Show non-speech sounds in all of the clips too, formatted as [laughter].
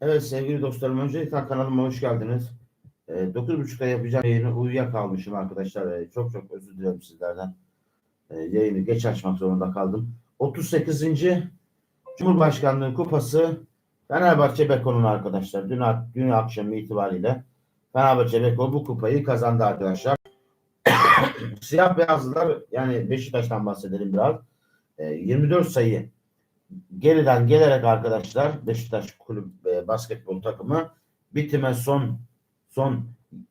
Evet sevgili dostlarım öncelikle kanalıma hoş geldiniz. E, 9.30'da yapacağım yayını uyuyakalmışım arkadaşlar. E, çok çok özür dilerim sizlerden. E, yayını geç açmak zorunda kaldım. 38. Cumhurbaşkanlığı Kupası Fenerbahçe Beko'nun arkadaşlar. Dün, dün akşam itibariyle Fenerbahçe Beko bu kupayı kazandı arkadaşlar. [coughs] Siyah beyazlılar yani Beşiktaş'tan bahsedelim biraz. E, 24 sayı geriden gelerek arkadaşlar Beşiktaş kulüp e, basketbol takımı bitime son son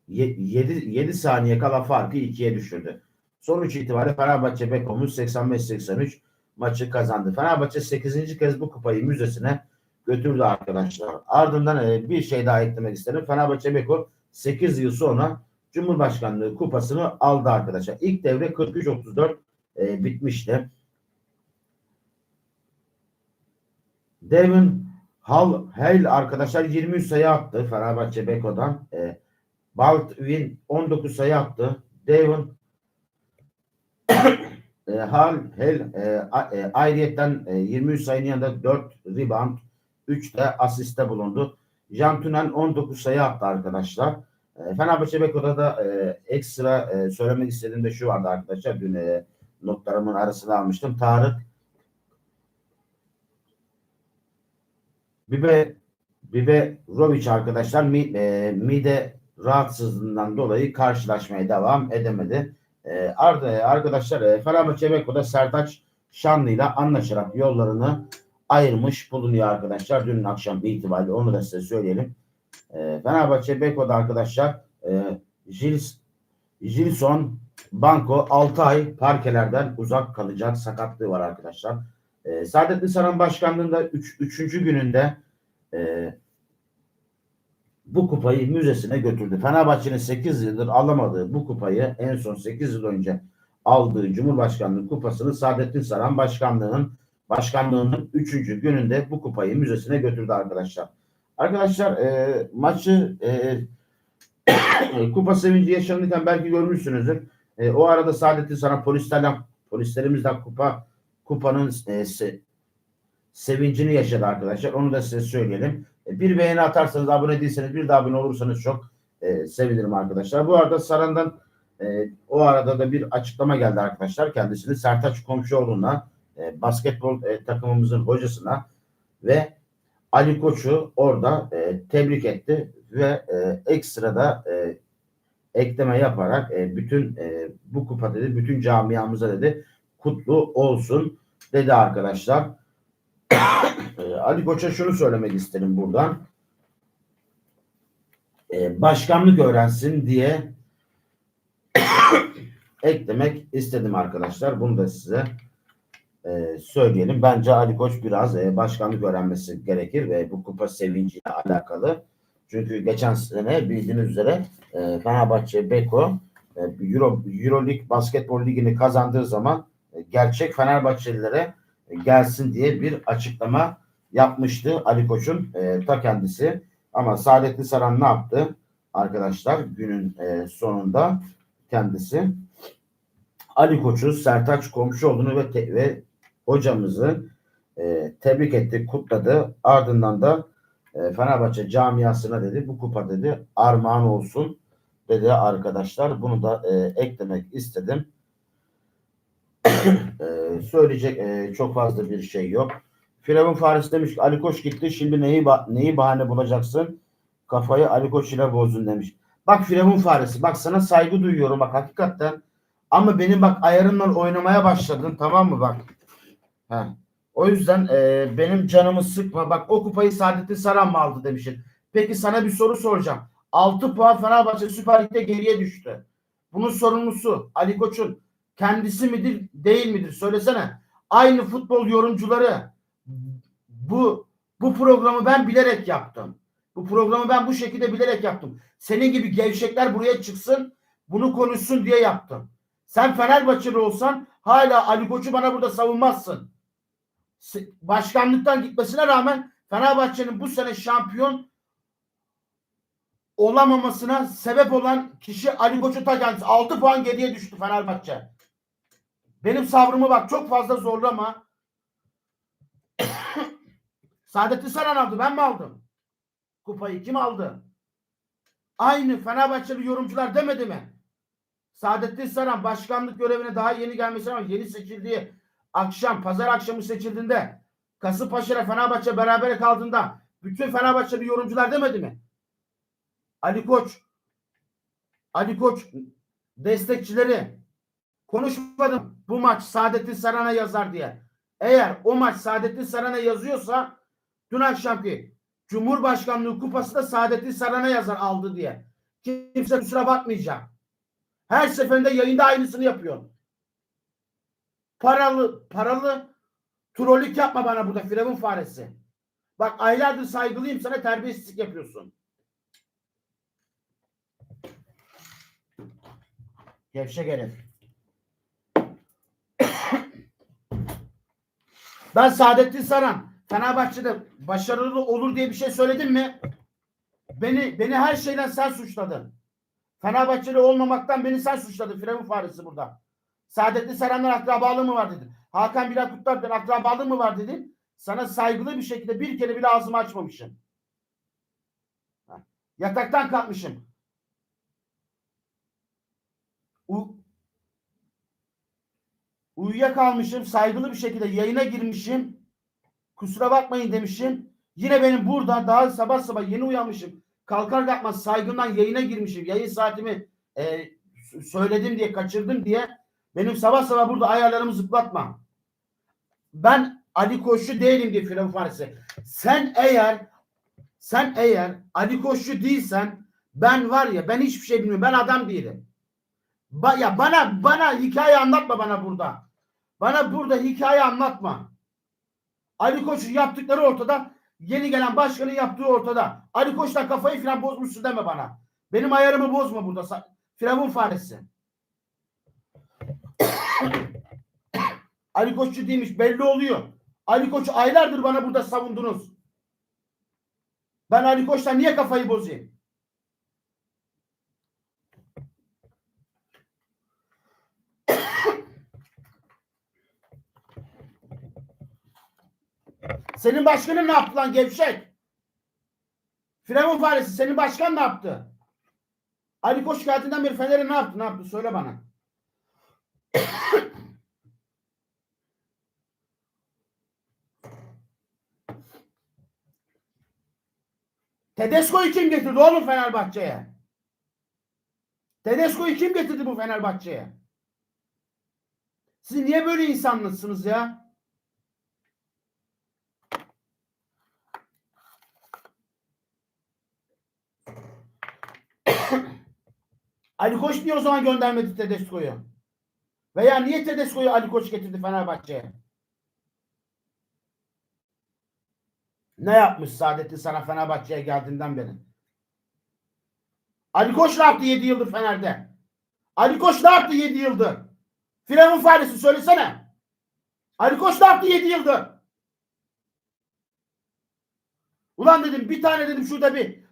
7 7 saniye kala farkı 2'ye düşürdü. Sonuç itibariyle Fenerbahçe Bekomuz 85-83 maçı kazandı. Fenerbahçe 8. kez bu kupayı müzesine götürdü arkadaşlar. Ardından e, bir şey daha eklemek isterim. Fenerbahçe Beko 8 yıl sonra Cumhurbaşkanlığı kupasını aldı arkadaşlar. İlk devre 43-34 e, bitmişti. Devin Hal Hale arkadaşlar 23 sayı attı Fenerbahçe Beko'dan. E, Baldwin 19 sayı attı. Devin [coughs] e, Hal Hale e, e, ayrıyetten e, 23 sayının yanında 4 rebound 3 de asiste bulundu. Can Tünen 19 sayı attı arkadaşlar. E, Fenerbahçe Beko'da da e, ekstra e, söylemek istediğim de şu vardı arkadaşlar. Dün e, notlarımın arasına almıştım. Tarık Bibe Bibe Rovic arkadaşlar mi, e, mide rahatsızlığından dolayı karşılaşmaya devam edemedi. E, arkadaşlar e, Fenerbahçe Beko'da Sertaç Şanlı ile anlaşarak yollarını ayırmış bulunuyor arkadaşlar. Dün akşam itibariyle onu da size söyleyelim. E, Fenerbahçe Beko'da arkadaşlar e, Jils, Jilson Banko 6 ay parkelerden uzak kalacak sakatlığı var arkadaşlar. E, Saadetli Saran Başkanlığı'nda 3. Üç, gününde e, bu kupayı müzesine götürdü. Fenerbahçe'nin 8 yıldır alamadığı bu kupayı en son 8 yıl önce aldığı Cumhurbaşkanlığı kupasını Saadettin Saran Başkanlığı'nın başkanlığının 3. gününde bu kupayı müzesine götürdü arkadaşlar. Arkadaşlar e, maçı e, kupa sevinci yaşanırken belki görmüşsünüzdür. E, o arada Saadettin Saran polislerden polislerimizden kupa kupanın e, se, sevincini yaşadı arkadaşlar. Onu da size söyleyelim. E, bir beğeni atarsanız, abone değilseniz, bir daha abone olursanız çok e, sevinirim arkadaşlar. Bu arada Saran'dan e, o arada da bir açıklama geldi arkadaşlar. Kendisini Sertaç Komşuoğlu'na e, basketbol e, takımımızın hocasına ve Ali Koç'u orada e, tebrik etti ve e, ekstra da e, ekleme yaparak e, bütün e, bu kupa dedi, bütün camiamıza dedi kutlu olsun dedi arkadaşlar. [coughs] Ee, Ali Koç'a şunu söylemek isterim buradan. Ee, başkanlık öğrensin diye [coughs] eklemek istedim arkadaşlar. Bunu da size e, söyleyelim. Bence Ali Koç biraz e, başkanlık öğrenmesi gerekir ve bu kupa sevinciyle alakalı. Çünkü geçen sene bildiğiniz üzere e, Fenerbahçe Beko Euro, Euro Lig Basketbol Ligi'ni kazandığı zaman gerçek Fenerbahçelilere gelsin diye bir açıklama yapmıştı Ali Koç'un e, ta kendisi. Ama Saadetli Saran ne yaptı? Arkadaşlar günün e, sonunda kendisi Ali Koç'u Sertaç Komşuoğlu'nu ve, te, ve hocamızı e, tebrik etti, kutladı. Ardından da e, Fenerbahçe camiasına dedi bu kupa dedi armağan olsun dedi arkadaşlar. Bunu da e, eklemek istedim. E, söyleyecek e, çok fazla bir şey yok. Firavun Faris demiş ki Ali Koç gitti şimdi neyi neyi bahane bulacaksın? Kafayı Ali Koç ile bozdun demiş. Bak Firavun Faresi bak sana saygı duyuyorum bak hakikaten. Ama benim bak ayarımla oynamaya başladın tamam mı bak. Heh. O yüzden e, benim canımı sıkma. Bak o kupayı Saadettin Saran mı aldı demişsin. Peki sana bir soru soracağım. 6 puan Fenerbahçe Süper Lig'de geriye düştü. Bunun sorumlusu Ali Koç'un kendisi midir değil midir söylesene. Aynı futbol yorumcuları bu bu programı ben bilerek yaptım. Bu programı ben bu şekilde bilerek yaptım. Senin gibi gevşekler buraya çıksın, bunu konuşsun diye yaptım. Sen Fenerbahçeli olsan hala Ali Koç'u bana burada savunmazsın. Başkanlıktan gitmesine rağmen Fenerbahçe'nin bu sene şampiyon olamamasına sebep olan kişi Ali Koç'u ta kendisi. 6 puan geriye düştü Fenerbahçe. Benim sabrımı bak çok fazla zorlama. [coughs] Saadetli Saran aldı ben mi aldım? kupayı kim aldı? Aynı Fenerbahçeli yorumcular demedi mi? Saadettin Saran başkanlık görevine daha yeni gelmesi ama yeni seçildiği akşam, pazar akşamı seçildiğinde Kasımpaşa ile Fenerbahçe beraber kaldığında bütün Fenerbahçeli yorumcular demedi mi? Ali Koç Ali Koç destekçileri konuşmadım bu maç Saadettin Saran'a yazar diye. Eğer o maç Saadettin Saran'a yazıyorsa dün akşamki Cumhurbaşkanlığı kupası da Saadettin Saran'a yazar aldı diye. Kimse kusura bakmayacak. Her seferinde yayında aynısını yapıyor. Paralı, paralı trollük yapma bana burada firavun faresi. Bak aylardır saygılıyım sana terbiyesizlik yapıyorsun. Gevşek herif. Ben Saadettin Saran Fenerbahçe'de başarılı olur diye bir şey söyledim mi? Beni beni her şeyden sen suçladın. Fenerbahçeli olmamaktan beni sen suçladın. Firavun faresi burada. Saadettin Saran'dan akrabalığı mı var dedin. Hakan Bilal Kutlar'dan akrabalığı mı var dedin. Sana saygılı bir şekilde bir kere bile ağzımı açmamışım. Yataktan kalkmışım. U uyuyakalmışım. Saygılı bir şekilde yayına girmişim. Kusura bakmayın demişim. Yine benim burada daha sabah sabah yeni uyanmışım. Kalkar kalkmaz saygımdan yayına girmişim. Yayın saatimi e, söyledim diye kaçırdım diye benim sabah sabah burada ayarlarımı zıplatma. Ben Ali Koçlu değilim diye Firavun Faresi. Sen eğer sen eğer Ali Koçlu değilsen ben var ya ben hiçbir şey bilmiyorum. Ben adam değilim. Ba ya bana bana hikaye anlatma bana burada. Bana burada hikaye anlatma. Ali Koç'un yaptıkları ortada. Yeni gelen başkanın yaptığı ortada. Ali Koç'tan kafayı falan bozmuşsun deme bana. Benim ayarımı bozma burada. Firavun faresi. Ali Koç'u değilmiş belli oluyor. Ali Koç'u aylardır bana burada savundunuz. Ben Ali Koç'tan niye kafayı bozayım? Senin başkanın ne yaptı lan gevşek? Firavun faresi senin başkan ne yaptı? Ali Koç geldiğinden beri Fener'e ne yaptı? Ne yaptı? Söyle bana. [coughs] Tedesco'yu kim getirdi oğlum Fenerbahçe'ye? Tedesco'yu kim getirdi bu Fenerbahçe'ye? Siz niye böyle insanlısınız ya? Ali Koç niye o zaman göndermedi Tedesco'yu? Veya niye Tedesco'yu Ali Koç getirdi Fenerbahçe'ye? Ne yapmış Saadettin sana Fenerbahçe'ye geldiğinden beri? Ali Koç ne yaptı 7 yıldır Fener'de? Ali Koç ne yaptı 7 yıldır? Firavun faresi söylesene. Ali Koç ne yaptı 7 yıldır? Ulan dedim bir tane dedim şurada bir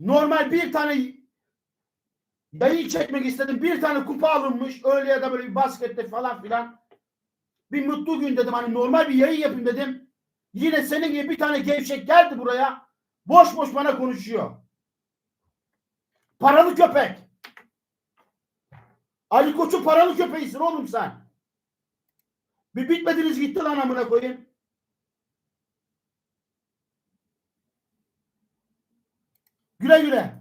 normal bir tane yayın çekmek istedim. Bir tane kupa alınmış. Öyle ya da böyle bir baskette falan filan. Bir mutlu gün dedim. Hani normal bir yayın yapayım dedim. Yine senin gibi bir tane gevşek geldi buraya. Boş boş bana konuşuyor. Paralı köpek. Ali Koç'un paralı köpeğisin oğlum sen. Bir bitmediniz gitti lan amına koyayım. Güle güle.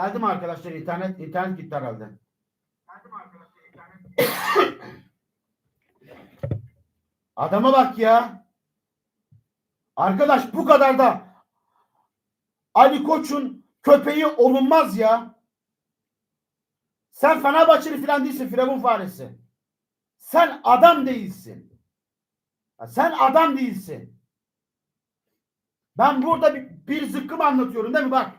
Geldi mi arkadaşlar internet? internet gitti herhalde. Adama bak ya. Arkadaş bu kadar da Ali Koç'un köpeği olunmaz ya. Sen Fenerbahçeli falan değilsin Firavun faresi. Sen adam değilsin. Ya sen adam değilsin. Ben burada bir, bir zıkkım anlatıyorum değil mi? Bak.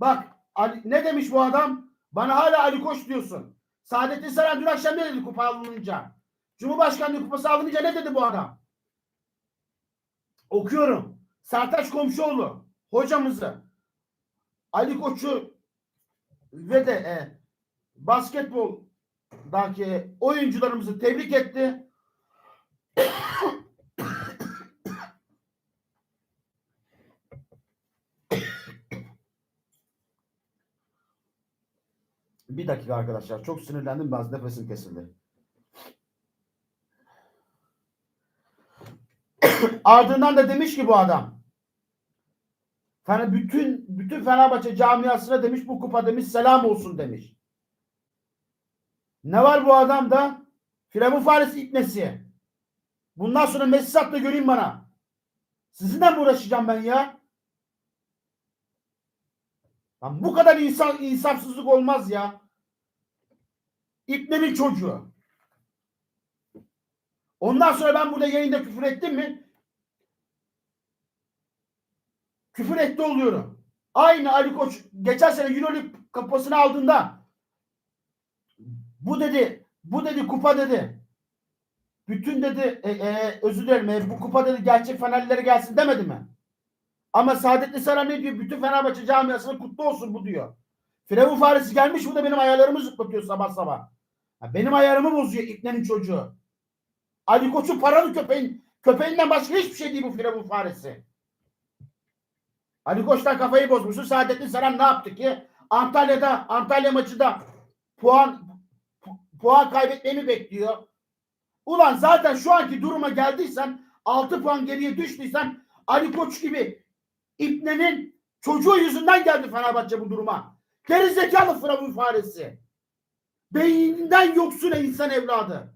Bak Ali, ne demiş bu adam? Bana hala Ali Koç diyorsun. Saadettin Saran dün akşam ne dedi kupa alınınca? Cumhurbaşkanlığı kupası alınınca ne dedi bu adam? Okuyorum. Sertaç Komşuoğlu hocamızı Ali Koç'u ve de e, basketboldaki oyuncularımızı tebrik etti. Bir dakika arkadaşlar. Çok sinirlendim. Bazı nefesim kesildi. [coughs] Ardından da demiş ki bu adam. Fener, bütün bütün Fenerbahçe camiasına demiş bu kupa demiş selam olsun demiş. Ne var bu adamda? Firavun faresi ipnesi. Bundan sonra Messi da göreyim bana. Sizinle mi uğraşacağım ben ya? Lan bu kadar insan insafsızlık olmaz ya. İpnenin çocuğu. Ondan sonra ben burada yayında küfür ettim mi? Küfür etti oluyorum. Aynı Ali Koç geçen sene Euroleague kupasını aldığında bu dedi, bu dedi kupa dedi. Bütün dedi e, e, özür dilerim e, bu kupa dedi gerçek Fenerlilere gelsin demedi mi? Ama Saadetli Saran ne diyor? Bütün Fenerbahçe camiasına kutlu olsun bu diyor. Firavun faresi gelmiş bu da benim ayarlarımı zıplatıyor sabah sabah. Ya benim ayarımı bozuyor İpne'nin çocuğu. Ali Koç'un paralı köpeğin köpeğinden başka hiçbir şey değil bu Firavun faresi. Ali Koç'tan kafayı bozmuşsun. Saadettin Saran ne yaptı ki? Antalya'da, Antalya maçında puan pu- puan kaybetmemi bekliyor. Ulan zaten şu anki duruma geldiysen 6 puan geriye düştüysen Ali Koç gibi İbne'nin çocuğu yüzünden geldi Fenerbahçe bu duruma. Gerizekalı Firavun faresi. Beyninden yoksun insan evladı.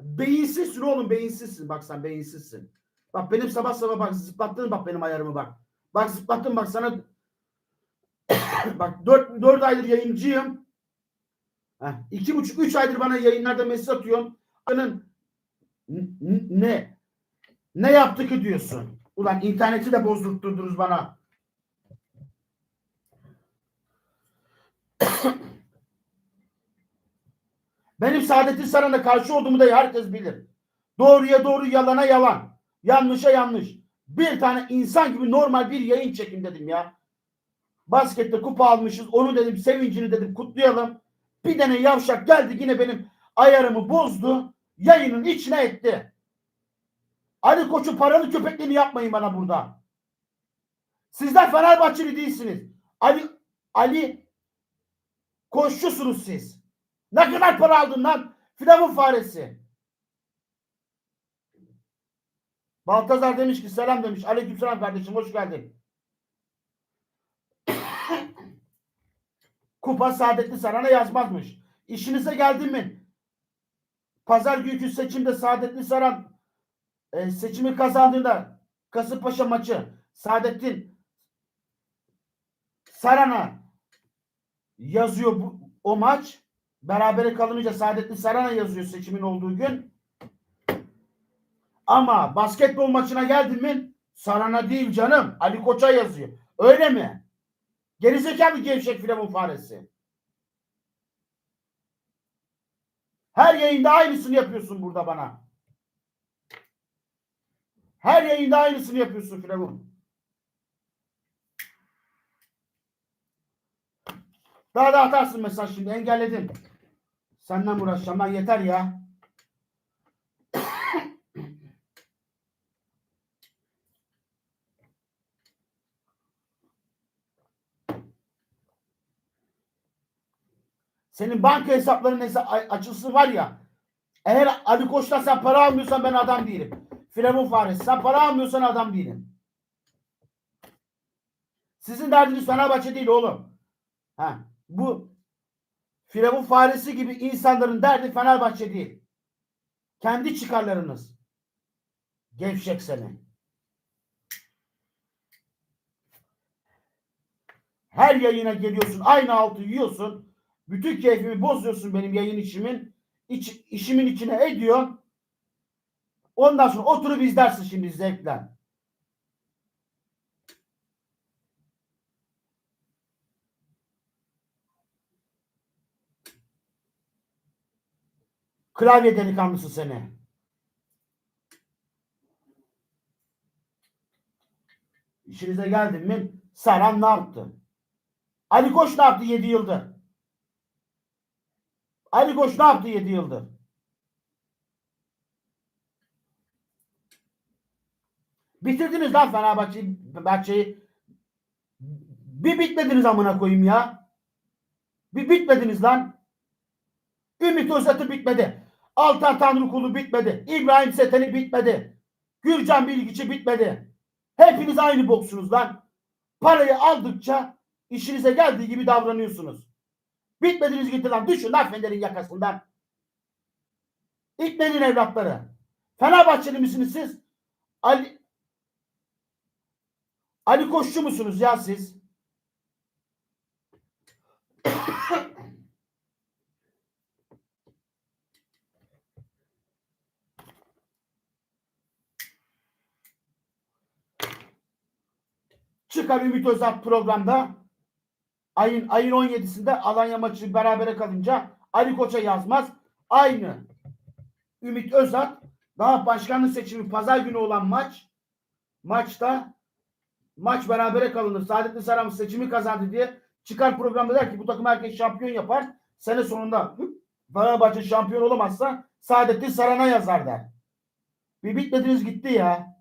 Beyinsizsin oğlum beyinsizsin. Bak sen beyinsizsin. Bak benim sabah sabah bak zıplattın bak benim ayarımı bak. Bak zıplattın bak sana [coughs] bak dört, dört aydır yayıncıyım. Heh, iki buçuk üç aydır bana yayınlarda mesaj atıyorsun. Senin ne? Ne yaptı ki diyorsun? Ulan interneti de bozdurtturdunuz bana. Benim Saadettin Saran'a karşı olduğumu da herkes bilir. Doğruya doğru, yalana yalan. Yanlışa yanlış. Bir tane insan gibi normal bir yayın çekin dedim ya. Baskette kupa almışız. Onu dedim sevincini dedim kutlayalım. Bir tane yavşak geldi yine benim ayarımı bozdu. Yayının içine etti. Ali Koç'un paralı köpekliğini yapmayın bana burada. Sizler Fenerbahçeli değilsiniz. Ali Ali Koççusunuz siz. Ne kadar para aldın lan? Firavun faresi. Baltazar demiş ki selam demiş. Aleykümselam kardeşim hoş geldin. [coughs] Kupa Saadetli Saran'a yazmazmış. İşinize geldi mi? Pazar günkü seçimde Saadetli Saran e, seçimi kazandığında Kasımpaşa maçı Saadettin Saran'a yazıyor bu, o maç. Berabere kalınca Saadettin Saran'a yazıyor seçimin olduğu gün. Ama basketbol maçına geldin mi Saran'a değil canım. Ali Koç'a yazıyor. Öyle mi? Gerizekalı gevşek firavun faresi. Her yayında aynısını yapıyorsun burada bana. Her yayında aynısını yapıyorsun Firavun. Daha da atarsın mesaj şimdi engelledim. Senden uğraşacağım lan yeter ya. Senin banka hesapların hesa- açılsın var ya. Eğer Ali Koç'tan sen para almıyorsan ben adam değilim. Firavun faresi. Sen para almıyorsan adam değilim. Sizin derdiniz Fenerbahçe değil oğlum. Ha, bu Firavun faresi gibi insanların derdi Fenerbahçe değil. Kendi çıkarlarınız. Gevşek seni. Her yayına geliyorsun. Aynı altı yiyorsun. Bütün keyfimi bozuyorsun benim yayın işimin. İç, işimin içine ediyor. Ondan sonra oturup izlersin şimdi zevkle. Klavye delikanlısı seni. İşinize geldim mi? Saran ne yaptı? Ali Koç ne yaptı 7 yıldır? Ali Koç ne yaptı 7 yıldır? Bitirdiniz lan Fenerbahçe'yi. Bahçeyi. Bir bitmediniz amına koyayım ya. Bir bitmediniz lan. Ümit Özat'ı bitmedi. Altan Tanrıkulu bitmedi. İbrahim Seteni bitmedi. Gürcan Bilgiç'i bitmedi. Hepiniz aynı boksunuz lan. Parayı aldıkça işinize geldiği gibi davranıyorsunuz. Bitmediniz gitti lan. Düşün lan Fener'in yakasından. İknenin evlatları. Fenerbahçeli misiniz siz? Ali Ali Koççu musunuz ya siz? Çıkar Ümit Özat programda ayın ayın 17'sinde Alanya maçı berabere kalınca Ali Koç'a yazmaz. Aynı Ümit Özat daha başkanlık seçimi pazar günü olan maç maçta maç berabere kalınır. Saadettin Saran seçimi kazandı diye çıkar programda der ki bu takım herkes şampiyon yapar. Sene sonunda Fenerbahçe şampiyon olamazsa Saadettin Saran'a yazar der. Bir bitmediniz gitti ya.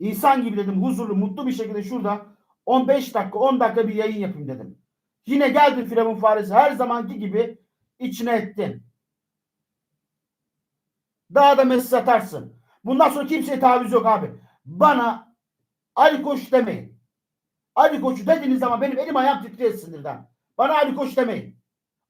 İnsan gibi dedim huzurlu mutlu bir şekilde şurada 15 dakika 10 dakika bir yayın yapayım dedim. Yine geldin Firavun faresi her zamanki gibi içine ettin. Daha da mesaj atarsın. Bundan sonra kimseye taviz yok abi. Bana Ali Koç demeyin. Ali Koç'u dediğiniz zaman benim elim ayağım titriyor sinirden. Bana Ali Koç demeyin.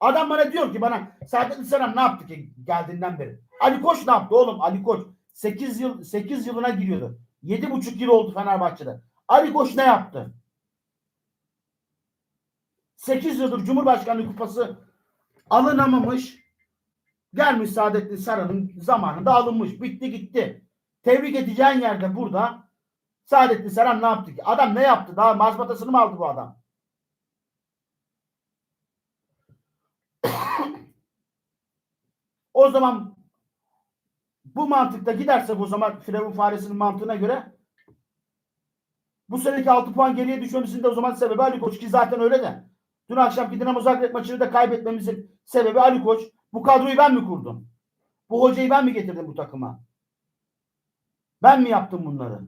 Adam bana diyor ki bana Saadettin Saran ne yaptı ki geldiğinden beri? Ali Koç ne yaptı oğlum? Ali Koç 8 yıl 8 yılına giriyordu. 7,5 yıl oldu Fenerbahçe'de. Ali Koç ne yaptı? 8 yıldır Cumhurbaşkanlığı kupası alınamamış. Gelmiş Saadettin Saran'ın zamanında alınmış. Bitti gitti. Tebrik edeceğin yerde burada Saadettin Saran ne yaptı ki? Adam ne yaptı? Daha mazbatasını mı aldı bu adam? [coughs] o zaman bu mantıkta gidersek o zaman Firavun faresinin mantığına göre bu seneki 6 puan geriye düşmemizin de o zaman sebebi Ali Koç ki zaten öyle de. Dün akşamki Dinamo Zagreb maçını da kaybetmemizin sebebi Ali Koç. Bu kadroyu ben mi kurdum? Bu hocayı ben mi getirdim bu takıma? Ben mi yaptım bunları?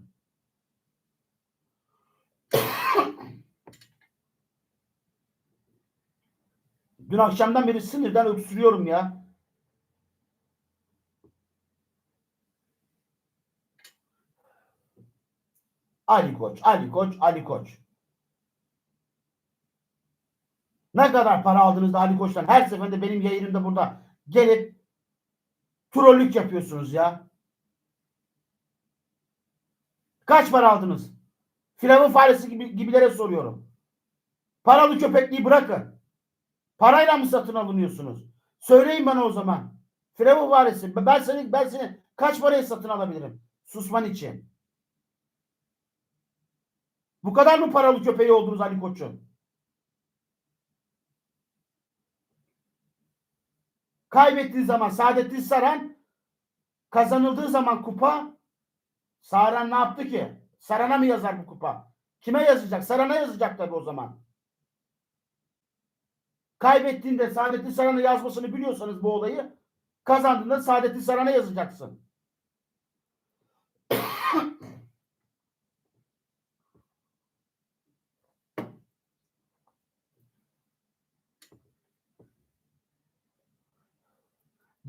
Dün akşamdan beri sinirden öksürüyorum ya. Ali Koç, Ali Koç, Ali Koç. Ne kadar para aldınız da Ali Koç'tan her seferinde benim yayınımda burada gelip trollük yapıyorsunuz ya. Kaç para aldınız? Firavun faresi gibi, gibilere soruyorum. Paralı köpekliği bırakın. Parayla mı satın alınıyorsunuz? Söyleyin bana o zaman. Firavun faresi. Ben seni, ben seni kaç paraya satın alabilirim? Susman için. Bu kadar mı paralı köpeği oldunuz Ali Koç'un? Kaybettiği zaman Saadettin Saran kazanıldığı zaman kupa Saran ne yaptı ki? Saran'a mı yazar bu kupa? Kime yazacak? Saran'a yazacak tabii o zaman. Kaybettiğinde Saadettin Saran'a yazmasını biliyorsanız bu olayı kazandığında Saadettin Saran'a yazacaksın.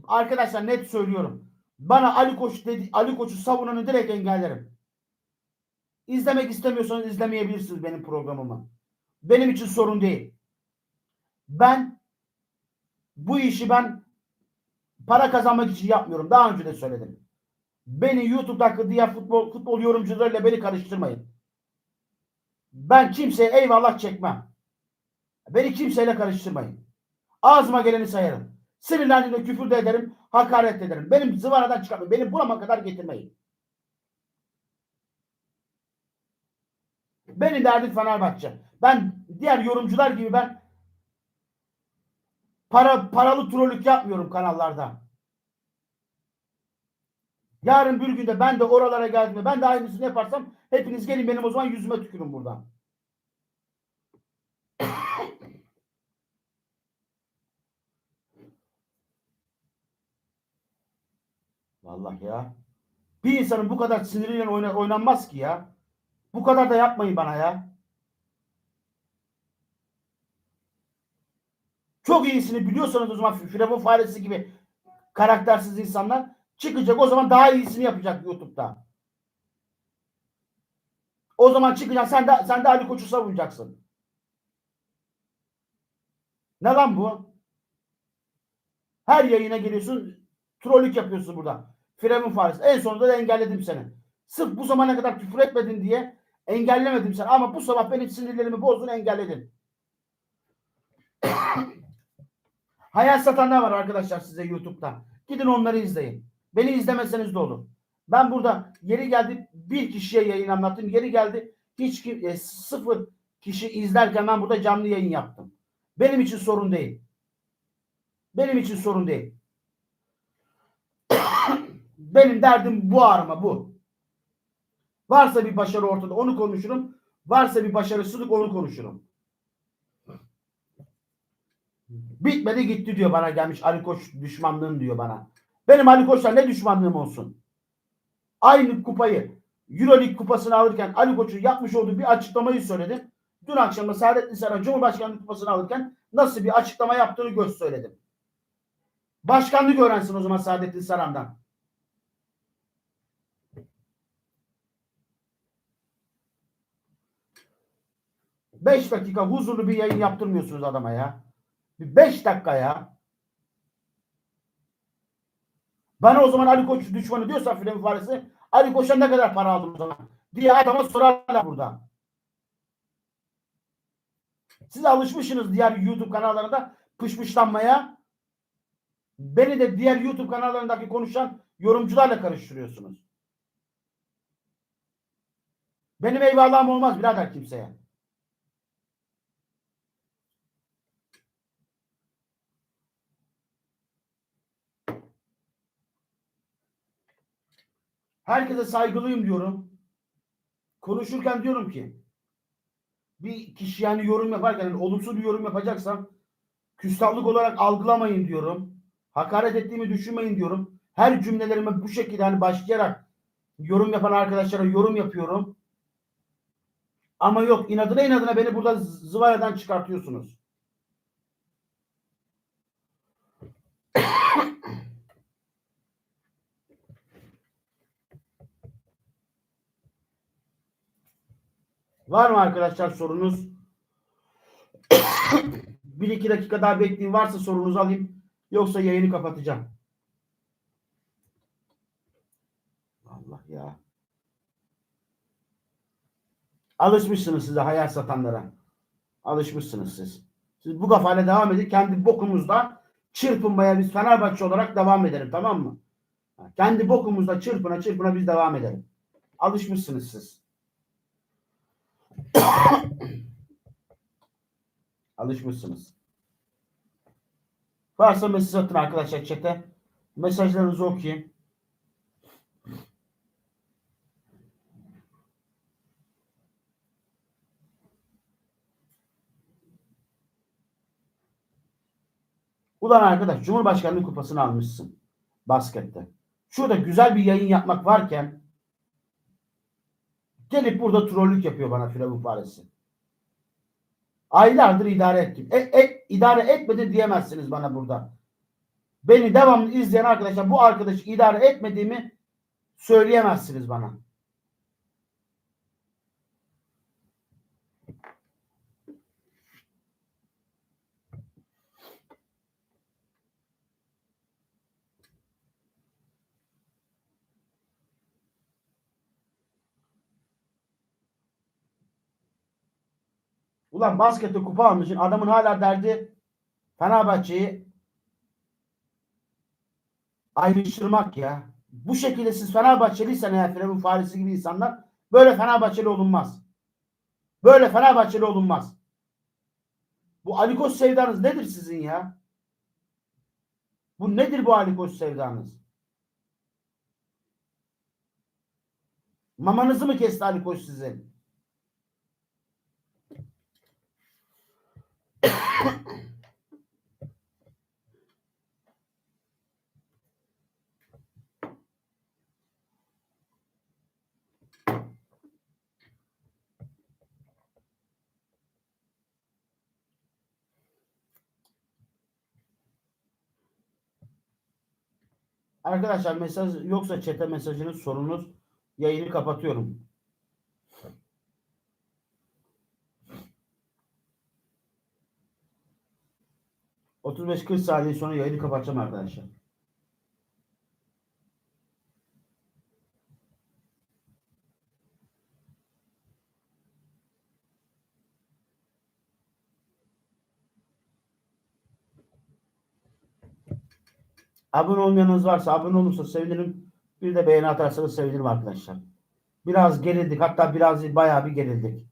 Arkadaşlar net söylüyorum. Bana Ali Koç dedi, Ali Koç'u savunanı direkt engellerim. İzlemek istemiyorsanız izlemeyebilirsiniz benim programımı. Benim için sorun değil. Ben bu işi ben para kazanmak için yapmıyorum. Daha önce de söyledim. Beni YouTube'daki diğer futbol futbol yorumcularıyla beni karıştırmayın. Ben kimseye eyvallah çekmem. Beni kimseyle karıştırmayın. Ağzıma geleni sayarım. Sinirlendiğimde küfür de ederim, hakaret de ederim. Benim zıvanadan çıkarmayın. Beni burama kadar getirmeyin. Benim derdim Fenerbahçe. Ben diğer yorumcular gibi ben para paralı trollük yapmıyorum kanallarda. Yarın bir günde ben de oralara geldiğimde ben de aynısını yaparsam hepiniz gelin benim o zaman yüzüme tükürün buradan. Vallahi ya. Bir insanın bu kadar siniriyle oyna- oynanmaz ki ya. Bu kadar da yapmayın bana ya. Çok iyisini biliyorsanız o zaman Firavun faresi gibi karaktersiz insanlar çıkacak o zaman daha iyisini yapacak YouTube'da. O zaman çıkacaksın sen de sen de Ali Koç'u savunacaksın. Ne lan bu? Her yayına geliyorsun trollük yapıyorsun burada. Firavun faresi. En sonunda da engelledim seni. Sırf bu zamana kadar küfür etmedin diye engellemedim seni. Ama bu sabah benim sinirlerimi bozdun engelledin. [coughs] Hayal satanlar var arkadaşlar size YouTube'da. Gidin onları izleyin. Beni izlemeseniz de olur. Ben burada yeri geldi bir kişiye yayın anlattım. Yeri geldi hiç kim, e, sıfır kişi izlerken ben burada canlı yayın yaptım. Benim için sorun değil. Benim için sorun değil. Benim derdim bu arama bu. Varsa bir başarı ortada onu konuşurum. Varsa bir başarısızlık onu konuşurum. Bitmedi gitti diyor bana gelmiş Ali Koç düşmanlığın diyor bana. Benim Ali Koç'la ne düşmanlığım olsun? Aynı kupayı Euroleague kupasını alırken Ali Koç'un yapmış olduğu bir açıklamayı söyledim. Dün akşam da Saadettin Saran Cumhurbaşkanlığı kupasını alırken nasıl bir açıklama yaptığını göz söyledim. Başkanlık öğrensin o zaman Saadettin Saran'dan. Beş dakika huzurlu bir yayın yaptırmıyorsunuz adama ya. Bir beş dakika ya. Bana o zaman Ali Koç düşmanı diyorsa film faresi Ali Koç'a ne kadar para aldın o zaman? Diye adama sorarlar burada. Siz alışmışsınız diğer YouTube kanallarında pışpışlanmaya. Beni de diğer YouTube kanallarındaki konuşan yorumcularla karıştırıyorsunuz. Benim eyvallahım olmaz birader kimseye. Herkese saygılıyım diyorum. Konuşurken diyorum ki bir kişi yani yorum yaparken yani olumsuz bir yorum yapacaksam küstahlık olarak algılamayın diyorum. Hakaret ettiğimi düşünmeyin diyorum. Her cümlelerime bu şekilde hani başlayarak yorum yapan arkadaşlara yorum yapıyorum. Ama yok inadına inadına beni burada zıvanadan çıkartıyorsunuz. Var mı arkadaşlar sorunuz? [coughs] bir iki dakika daha bekleyin. Varsa sorunuzu alayım. Yoksa yayını kapatacağım. Allah ya. Alışmışsınız size hayal satanlara. Alışmışsınız siz. Siz bu kafayla devam edin. Kendi bokumuzda çırpınmaya biz Fenerbahçe olarak devam edelim. Tamam mı? Kendi bokumuzda çırpına çırpına biz devam edelim. Alışmışsınız siz. [coughs] Alışmışsınız. Varsa mesaj atın arkadaşlar chat'e. Mesajlarınızı okuyayım. Ulan arkadaş Cumhurbaşkanlığı kupasını almışsın baskette. Şurada güzel bir yayın yapmak varken gelip burada trollük yapıyor bana Firavun faresi. Aylardır idare ettim. E, e, idare etmedi diyemezsiniz bana burada. Beni devamlı izleyen arkadaşlar bu arkadaşı idare etmediğimi söyleyemezsiniz bana. Ulan baskette kupa almışsın. Adamın hala derdi Fenerbahçe'yi ayrıştırmak ya. Bu şekilde siz Fenerbahçeliysen eğer Firavun faresi gibi insanlar böyle Fenerbahçeli olunmaz. Böyle Fenerbahçeli olunmaz. Bu Ali Koç sevdanız nedir sizin ya? Bu nedir bu Ali Koç sevdanız? Mamanızı mı kesti Ali Koç sizin? Arkadaşlar mesaj yoksa çete mesajınız sorunuz yayını kapatıyorum. ...35-40 saniye sonra yayını kapatacağım arkadaşlar. Abone olmayanınız varsa abone olursa sevinirim. Bir de beğeni atarsanız sevinirim arkadaşlar. Biraz gerildik. Hatta biraz değil, bayağı bir gerildik.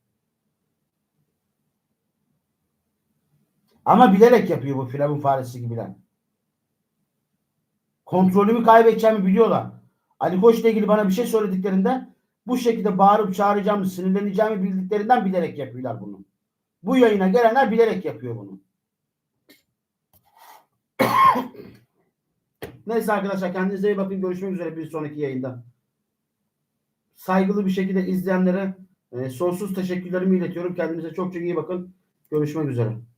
Ama bilerek yapıyor bu firavun faresi gibiler. Kontrolümü kaybedeceğimi biliyorlar. Ali Koç'la ilgili bana bir şey söylediklerinde bu şekilde bağırıp çağıracağımı, sinirleneceğimi bildiklerinden bilerek yapıyorlar bunu. Bu yayına gelenler bilerek yapıyor bunu. Neyse arkadaşlar kendinize iyi bakın. Görüşmek üzere bir sonraki yayında. Saygılı bir şekilde izleyenlere e, sonsuz teşekkürlerimi iletiyorum. Kendinize çok çok iyi bakın. Görüşmek üzere.